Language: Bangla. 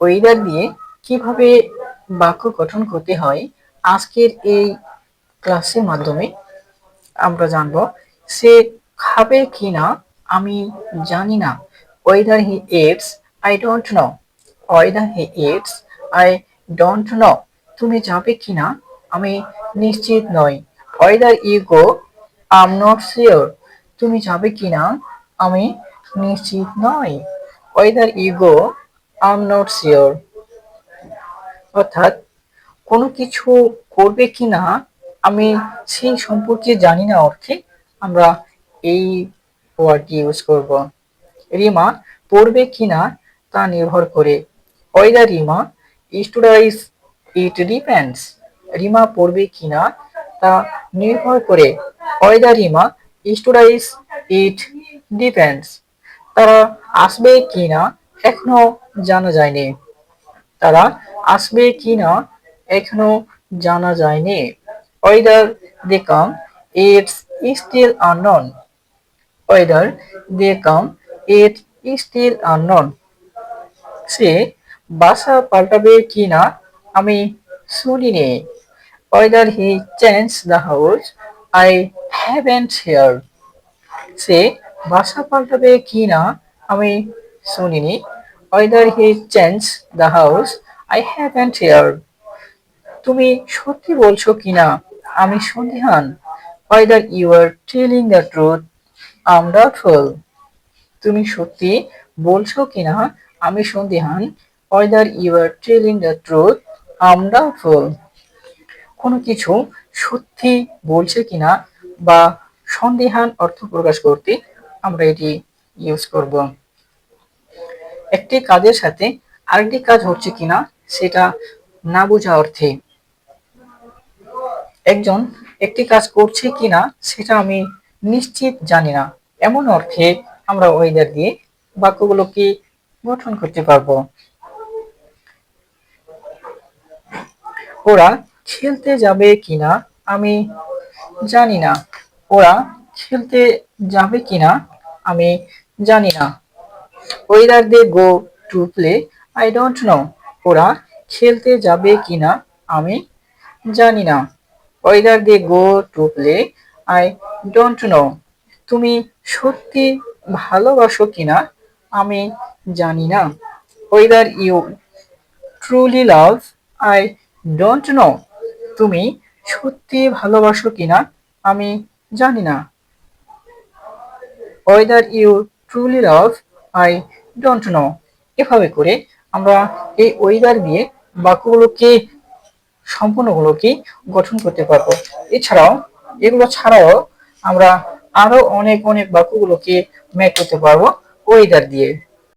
ওয়েদার দিয়ে কীভাবে বাক্য গঠন করতে হয়, আজকের এই ক্লাসের মাধ্যমে আমরা জানব সে খাবে কি না আমি জানি না। Whether he it's I don't know whether he it's I don't know তুমি যাবে কি না আমি নিশ্চিত নই। Whether you go am not sure তুমি যাবে কি না আমি নিশ্চিত নই। Whether you go am not sure অর্থাৎ কোনো কিছু করবে কিনা, আমি সেই সম্পর্কে জানি না অর্থে আমরা এই ওয়ার্ডটি ইউজ করব। রিমা পড়বে কিনা তা নির্ভর করে। Whether Rima studies it depends Rima পড়বে কিনা তা নির্ভর করে। Whether Rima studies it depends তারা আসবে কিনা এখনও জানা যায়নি। তারা আসবে কি না এখনও জানা যায়নি। Whether they come it's still unknown. Whether they come it still unknown. সে বাসা পাল্টাবে কি না আমি শুনিনি। Whether he change the house, I haven't hear. সে বাসা পাল্টাবে কি না আমি শুনিনি। Whether he change the house I haven't hear তুমি সত্যি বলছো কিনা? আমি সন্দিহান। Whether you are telling the truth am doubtful তুমি সত্যি বলছো কিনা? আমি সন্দিহান। Whether you are telling the truth am doubtful কোনো কিছু সত্যি বলছে কিনা বা সন্দেহান অর্থ প্রকাশ করতে আমরা এটি ইউজ করব। একটি কাজের সাথে আরেকটি কাজ হচ্ছে কিনা সেটা না বোঝা অর্থে। একজন একটি কাজ করছে কিনা সেটা আমি নিশ্চিত জানি না। এমন অর্থে আমরা ওয়েদার দিয়ে বাক্যগুলোকে গঠন করতে পারব। ওরা খেলতে যাবে কিনা আমি জানি না। ওরা খেলতে যাবে কিনা আমি জানি না। Whether they go to play I don't know ওরা খেলতে যাবে কিনা, আমি জানি না। Whether they go to play I don't know তুমি সত্যি ভালোবাসো কিনা, আমি জানি না। Whether you truly love I don't know তুমি সত্যি ভালোবাসো কিনা, আমি জানি না। Whether you truly love I don't know এভাবে করে আমরা এই ওয়েদার দিয়ে বাক্যগুলোকে, সম্পূর্ণগুলোকে গঠন করতে পারব। এছাড়াও, এগুলো ছাড়াও আমরা আরও অনেক অনেক বাক্যগুলোকে ম্যাক করতে পারব ওয়েদার দিয়ে।